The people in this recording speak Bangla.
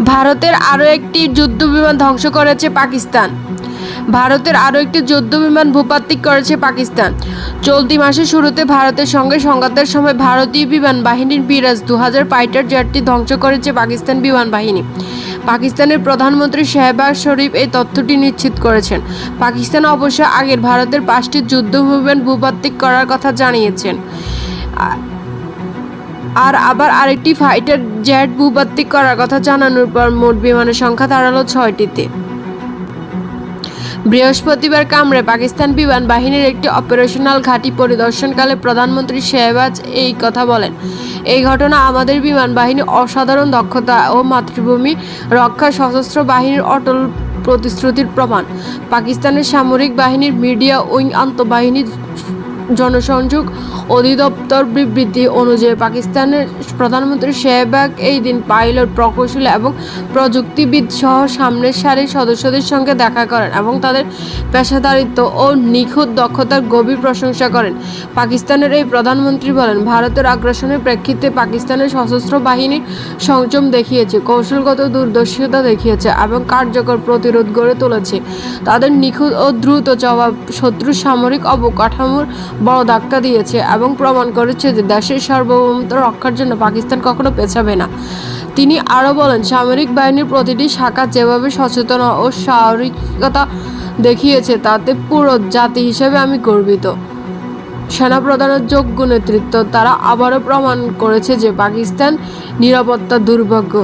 ভারতের আরও একটি যুদ্ধ বিমান ধ্বংস করেছে পাকিস্তান। ভারতের আরও একটি যুদ্ধ বিমান ভূপাতিক করেছে পাকিস্তান। চলতি মাসের শুরুতে ভারতের সঙ্গে সংঘাতের সময় ভারতীয় বিমান বাহিনীর বিরাজ দু হাজার ফাইটার জেটটি ধ্বংস করেছে পাকিস্তান বিমান বাহিনী। পাকিস্তানের প্রধানমন্ত্রী শেহবাজ শরীফ এই তথ্যটি নিশ্চিত করেছেন। পাকিস্তান অবশ্য আগের ভারতের পাঁচটি যুদ্ধ বিমান ভূপাতিক করার কথা জানিয়েছেন। আর আবার আরেকটি ফাইটার জেট ভূপাতিক করার কথা জানানোর পর মোট বিমানের সংখ্যা দাঁড়াল ছয়টিতে। বৃহস্পতিবার কামরে পাকিস্তান বিমান বাহিনীর একটি অপারেশনাল ঘাঁটি পরিদর্শনকালে প্রধানমন্ত্রী শেহবাজ এই কথা বলেন। এই ঘটনা আমাদের বিমান বাহিনী অসাধারণ দক্ষতা ও মাতৃভূমি রক্ষা সশস্ত্র বাহিনীর অটল প্রতিশ্রুতির প্রমাণ। পাকিস্তানের সামরিক বাহিনীর মিডিয়া উইং আন্তঃবাহিনী জনসংযোগ অধিদপ্তর বিবৃতি অনুযায়ী পাকিস্তানের প্রধানমন্ত্রী শেহবাগ এই দিন পাইলট প্রকৌশলী এবং প্রযুক্তিবিদ সহ সামনের সারির সদস্যদের সঙ্গে দেখা করেন এবং তাদের পেশাদারিত্ব ও নিখুঁত দক্ষতার গভীর প্রশংসা করেন। পাকিস্তানের এই প্রধানমন্ত্রী বলেন, ভারতের আগ্রাসনের প্রেক্ষিতে পাকিস্তানের সশস্ত্র বাহিনীর সংযম দেখিয়েছে, কৌশলগত দূরদর্শিতা দেখিয়েছে এবং কার্যকর প্রতিরোধ গড়ে তুলেছে। তাদের নিখুঁত ও দ্রুত জবাব, শত্রুর সামরিক অবকাঠামোর বড় ধাক্কা দিয়েছে এবং প্রমাণ করেছে যে দেশের সার্বভৌমত্ব রক্ষার জন্য পাকিস্তান কখনো পেছাবে না। তিনি আরও বলেন, সামরিক বাহিনীর প্রতিটি শাখা যেভাবে সচেতন ও সাহরিকতা দেখিয়েছে, তাতে পুরো জাতি হিসেবে আমি গর্বিত। সেনাপ্রধানের যোগ্য নেতৃত্ব, তারা আবারও প্রমাণ করেছে যে পাকিস্তান নিরাপত্তা দুর্ভাগ্য।